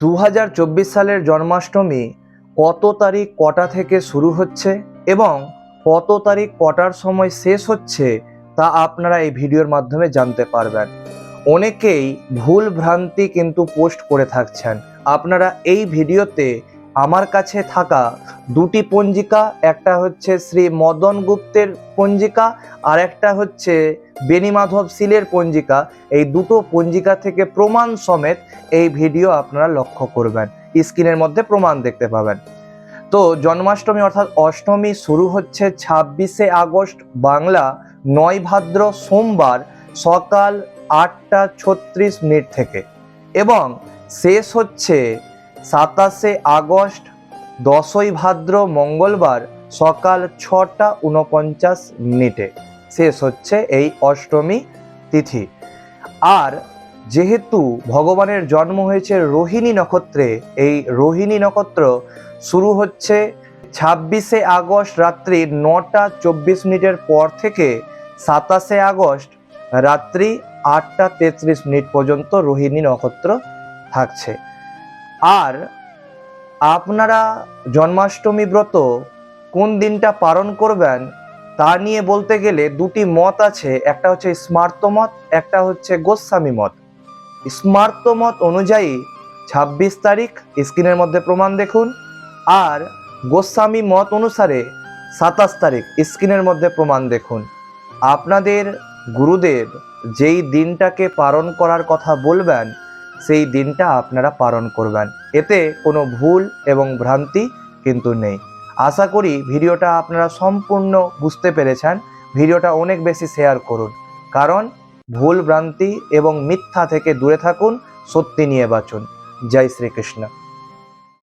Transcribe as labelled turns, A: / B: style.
A: দু হাজার চব্বিশ সালের জন্মাষ্টমী কত তারিখ কটা থেকে শুরু হচ্ছে এবং কত তারিখ কটার সময় শেষ হচ্ছে তা আপনারা এই ভিডিওর মাধ্যমে জানতে পারবেন। অনেকেই ভুল ভ্রান্তি কিন্তু পোস্ট করে থাকছেন। আপনারা এই ভিডিওতে আমার কাছে থাকা দুটি পঞ্জিকা, একটা হচ্ছে শ্রী মদন গুপ্তের পঞ্জিকা আর একটা হচ্ছে বেনিমাধব সিলের পঞ্জিকা। এই দুটো পঞ্জিকা থেকে প্রমাণ সমেত এই ভিডিও আপনারা লক্ষ্য করবেন। স্ক্রিনের মধ্যে প্রমাণ দেখতে পাবেন। তো জন্মাষ্টমী অর্থাৎ অষ্টমী শুরু হচ্ছে ছাব্বিশে আগস্ট, বাংলা নয় ভাদ্র সোমবার সকাল আটটা ছত্রিশ মিনিট থেকে। এবং শেষ হচ্ছে সাতাশে আগস্ট, দশই ভাদ্র মঙ্গলবার সকাল ছটা উনপঞ্চাশ মিনিটে। শেষ হচ্ছে এই অষ্টমী তিথি। আর যেহেতু ভগবানের জন্ম হয়েছে রোহিণী নক্ষত্রে, এই রোহিণী নক্ষত্র শুরু হচ্ছে ছাব্বিশে আগস্ট রাত্রি নটা চব্বিশ মিনিটের পর থেকে সাতাশে আগস্ট রাত্রি আটটা তেত্রিশ মিনিট পর্যন্ত রোহিণী নক্ষত্র থাকছে। আর আপনারা জন্মাষ্টমী ব্রত কোন দিনটা পালন করবেন তা নিয়ে বলতে গেলে দুটি মত আছে। একটা হচ্ছে স্মার্ত মত, একটা হচ্ছে গোস্বামী মত। স্মার্ত মত অনুযায়ী ছাব্বিশ তারিখ, স্ক্রিনের মধ্যে প্রমাণ দেখুন। আর গোস্বামী মত অনুসারে সাতাশ তারিখ, স্ক্রিনের মধ্যে প্রমাণ দেখুন। আপনাদের গুরুদেব যেই দিনটাকে পালন করার কথা বলবেন সেই দিনটা আপনারা পালন করবেন। এতে কোনো ভুল এবং ভ্রান্তি কিন্তু নেই। আশা করি ভিডিওটা আপনারা সম্পূর্ণ বুঝতে পেরেছেন। ভিডিওটা অনেক বেশি শেয়ার করুন। কারণ ভুল, ভ্রান্তি এবং মিথ্যা থেকে দূরে থাকুন, সত্যি নিয়ে বাঁচুন। জয় শ্রীকৃষ্ণ।